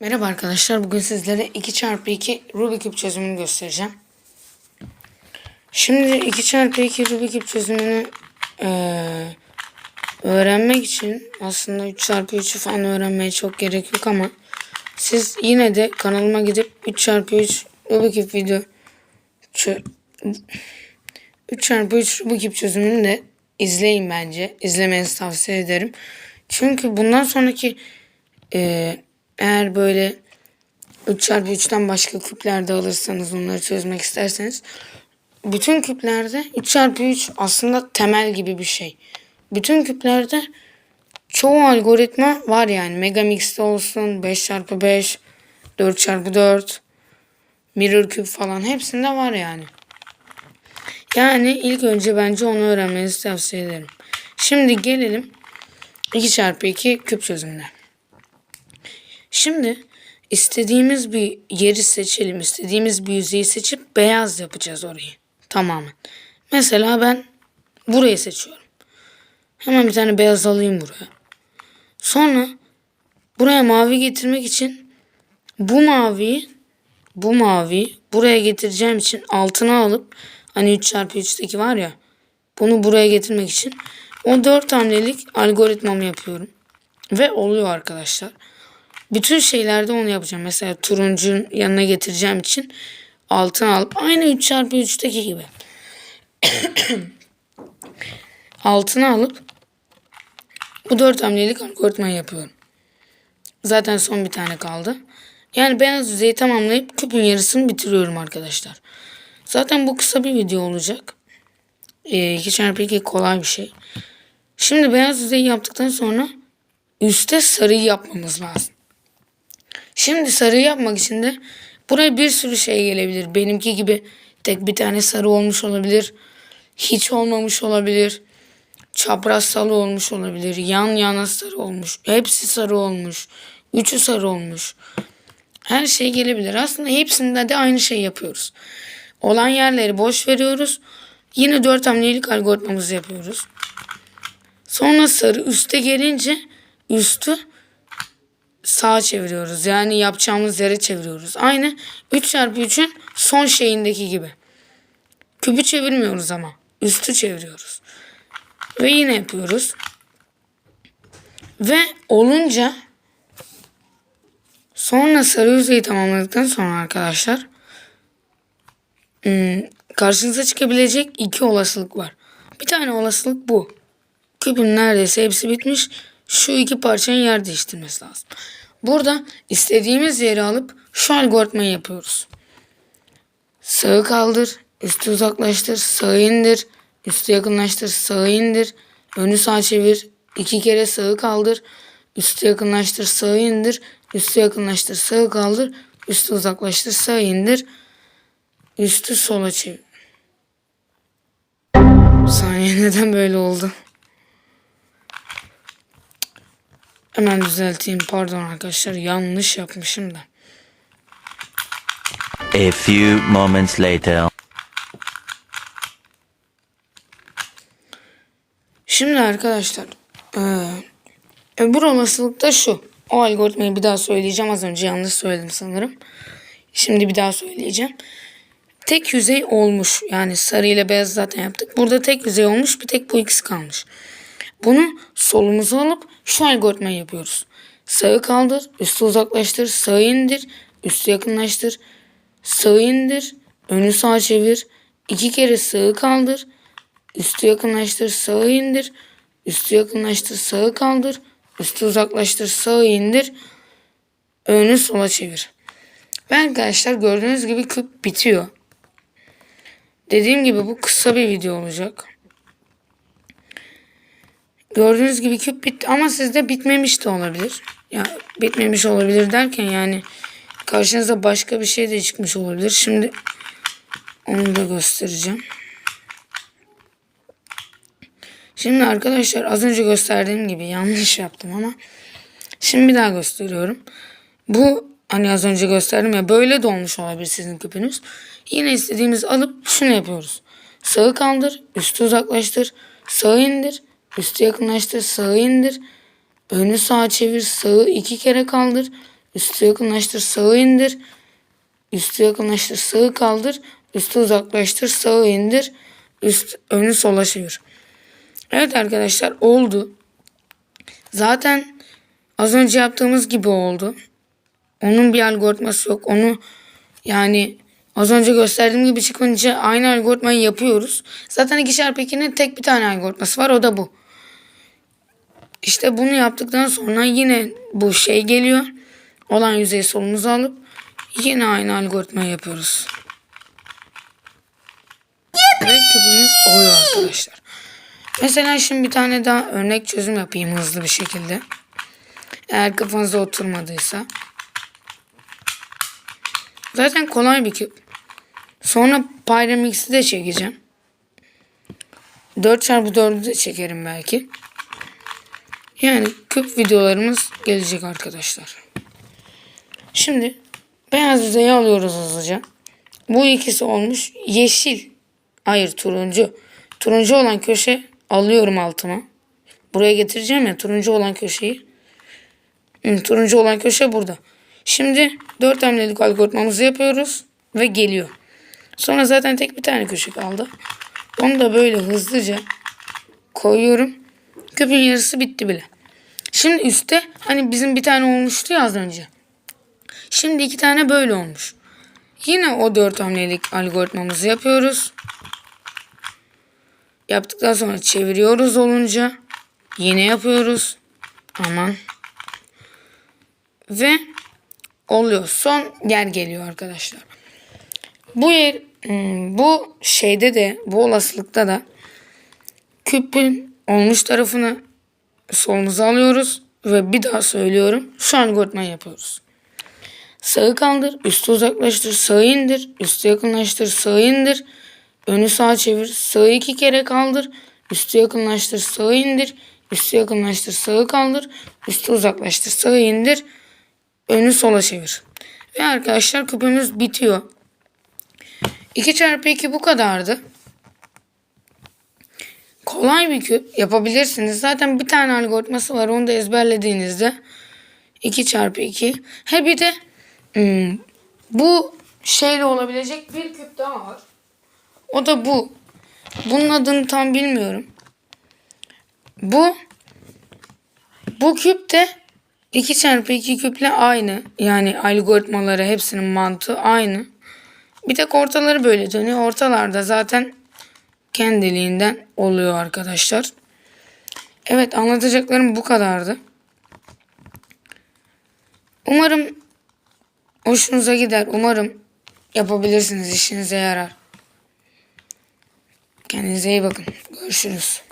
Merhaba arkadaşlar. Bugün sizlere 2x2 Rubik küp çözümünü göstereceğim. Şimdi 2x2 Rubik küp çözümünü eee, öğrenmek için aslında 3x3'ü falan öğrenmeye çok gerek yok ama siz yine de kanalıma gidip 3x3 Rubik küp video çö 3x3 Rubik küp çözümünü de izleyin bence. İzlemenizi tavsiye ederim. Çünkü bundan sonraki eee, eğer böyle 3x3'ten başka küplerde alırsanız onları çözmek isterseniz bütün küplerde 3x3 aslında temel gibi bir şey. Bütün küplerde çoğu algoritma var yani. Megamix'te olsun 5x5, 4x4, mirror küp falan hepsinde var yani. Yani ilk önce bence onu öğrenmenizi tavsiye ederim. Şimdi gelelim 2x2 küp çözümüne. Şimdi istediğimiz bir yeri seçelim. istediğimiz bir yüzeyi seçip beyaz yapacağız orayı. Tamamen. Mesela ben burayı seçiyorum. Hemen bir tane beyaz alayım buraya. Sonra buraya mavi getirmek için bu maviyi bu maviyi buraya getireceğim için altına alıp hani 3x3'teki var ya bunu buraya getirmek için o 4 hamlelik algoritmamı yapıyorum. Ve oluyor arkadaşlar. Bütün şeylerde onu yapacağım. Mesela turuncunun yanına getireceğim için altına alıp aynı 3x3'teki gibi. altına alıp bu dört hamlelik algoritmayı yapıyorum. Zaten son bir tane kaldı. Yani beyaz yüzeyi tamamlayıp küpün yarısını bitiriyorum arkadaşlar. Zaten bu kısa bir video olacak. Ee, 2x2 kolay bir şey. Şimdi beyaz yüzeyi yaptıktan sonra üste sarıyı yapmamız lazım. Şimdi sarı yapmak için de buraya bir sürü şey gelebilir. Benimki gibi tek bir tane sarı olmuş olabilir. Hiç olmamış olabilir. Çapraz sarı olmuş olabilir. Yan yana sarı olmuş. Hepsi sarı olmuş. Üçü sarı olmuş. Her şey gelebilir. Aslında hepsinde de aynı şey yapıyoruz. Olan yerleri boş veriyoruz. Yine dört hamlelik algoritmamızı yapıyoruz. Sonra sarı üste gelince üstü sağa çeviriyoruz. Yani yapacağımız yere çeviriyoruz. Aynı 3 çarpı 3'ün son şeyindeki gibi. Küpü çevirmiyoruz ama. Üstü çeviriyoruz. Ve yine yapıyoruz. Ve olunca sonra sarı yüzeyi tamamladıktan sonra arkadaşlar hmm, karşınıza çıkabilecek iki olasılık var. Bir tane olasılık bu. Küpün neredeyse hepsi bitmiş. Şu iki parçanın yer değiştirmesi lazım. Burada istediğimiz yeri alıp şu algoritmayı yapıyoruz. Sağı kaldır, üstü uzaklaştır, sağı indir, üstü yakınlaştır, sağı indir, önü sağa çevir, iki kere sağı kaldır, üstü yakınlaştır, sağı indir, üstü yakınlaştır, sağı kaldır, üstü uzaklaştır, sağı indir, üstü sola çevir. Saniye neden böyle oldu? Hemen düzelteyim. Pardon arkadaşlar. Yanlış yapmışım da. A few moments later. Şimdi arkadaşlar. eee, öbür olasılık da şu. O algoritmayı bir daha söyleyeceğim. Az önce yanlış söyledim sanırım. Şimdi bir daha söyleyeceğim. Tek yüzey olmuş. Yani sarı ile beyaz zaten yaptık. Burada tek yüzey olmuş. Bir tek bu ikisi kalmış. Bunu solumuza alıp şu algoritmayı yapıyoruz. Sağı kaldır, üstü uzaklaştır, sağı indir, üstü yakınlaştır, sağı indir, önü sağa çevir, iki kere sağı kaldır, üstü yakınlaştır, sağı indir, üstü yakınlaştır, sağı kaldır, üstü uzaklaştır, sağı indir, önü sola çevir. Ve arkadaşlar gördüğünüz gibi küp bitiyor. Dediğim gibi bu kısa bir video olacak. Gördüğünüz gibi küp bitti ama sizde bitmemiş de olabilir. Ya bitmemiş olabilir derken yani karşınıza başka bir şey de çıkmış olabilir. Şimdi onu da göstereceğim. Şimdi arkadaşlar az önce gösterdiğim gibi yanlış yaptım ama şimdi bir daha gösteriyorum. Bu hani az önce gösterdim ya böyle de olmuş olabilir sizin küpünüz. Yine istediğimiz alıp şunu yapıyoruz. Sağı kaldır, üstü uzaklaştır, sağı indir, üstü yakınlaştır, sağı indir, önü sağa çevir, sağı iki kere kaldır, Üstü yakınlaştır sağı indir. Üstü yakınlaştır sağı kaldır. Üstü uzaklaştır sağı indir. Üst önü sola çevir. Evet arkadaşlar oldu. Zaten az önce yaptığımız gibi oldu. Onun bir algoritması yok. Onu yani az önce gösterdiğim gibi çıkınca aynı algoritmayı yapıyoruz. Zaten 2 çarpı 2'nin tek bir tane algoritması var. O da bu. İşte bunu yaptıktan sonra yine bu şey geliyor. Olan yüzeyi solumuza alıp yine aynı algoritmayı yapıyoruz. Ve küpümüz oluyor arkadaşlar. Mesela şimdi bir tane daha örnek çözüm yapayım hızlı bir şekilde. Eğer kafanıza oturmadıysa. Zaten kolay bir küp. Sonra Pyramix'i de çekeceğim. 4x4'ü de çekerim belki. Yani küp videolarımız gelecek arkadaşlar. Şimdi beyaz yüzeyi alıyoruz hızlıca. Bu ikisi olmuş. Yeşil. Hayır turuncu. Turuncu olan köşe alıyorum altıma. Buraya getireceğim ya turuncu olan köşeyi. Hı, turuncu olan köşe burada. Şimdi dört hamlelik algoritmamızı yapıyoruz ve geliyor. Sonra zaten tek bir tane köşe kaldı. Onu da böyle hızlıca koyuyorum. Küpün yarısı bitti bile. Şimdi üstte hani bizim bir tane olmuştu ya az önce. Şimdi iki tane böyle olmuş. Yine o dört hamlelik algoritmamızı yapıyoruz. Yaptıktan sonra çeviriyoruz olunca. Yine yapıyoruz. Aman. Ve oluyor. Son yer geliyor arkadaşlar. Bu yer hmm, bu şeyde de bu olasılıkta da küpün olmuş tarafını solumuza alıyoruz ve bir daha söylüyorum. Şu algoritmayı yapıyoruz. Sağı kaldır, üstü uzaklaştır, sağı indir, üstü yakınlaştır, sağı indir, önü sağa çevir, sağı iki kere kaldır, üstü yakınlaştır, sağı indir, üstü yakınlaştır, sağı kaldır, üstü uzaklaştır, sağı indir, önü sola çevir. Ve arkadaşlar küpümüz bitiyor. 2 çarpı 2 bu kadardı. Kolay bir küp yapabilirsiniz. Zaten bir tane algoritması var. Onu da ezberlediğinizde 2 çarpı 2. He bir de hmm, bu şeyle olabilecek bir küp daha var. O da bu. Bunun adını tam bilmiyorum. Bu bu küp de 2 çarpı 2 küple aynı. Yani algoritmaları hepsinin mantığı aynı. Bir tek ortaları böyle dönüyor. Ortalarda zaten kendiliğinden oluyor arkadaşlar. Evet anlatacaklarım bu kadardı. Umarım hoşunuza gider. Umarım yapabilirsiniz. işinize yarar. Kendinize iyi bakın. Görüşürüz.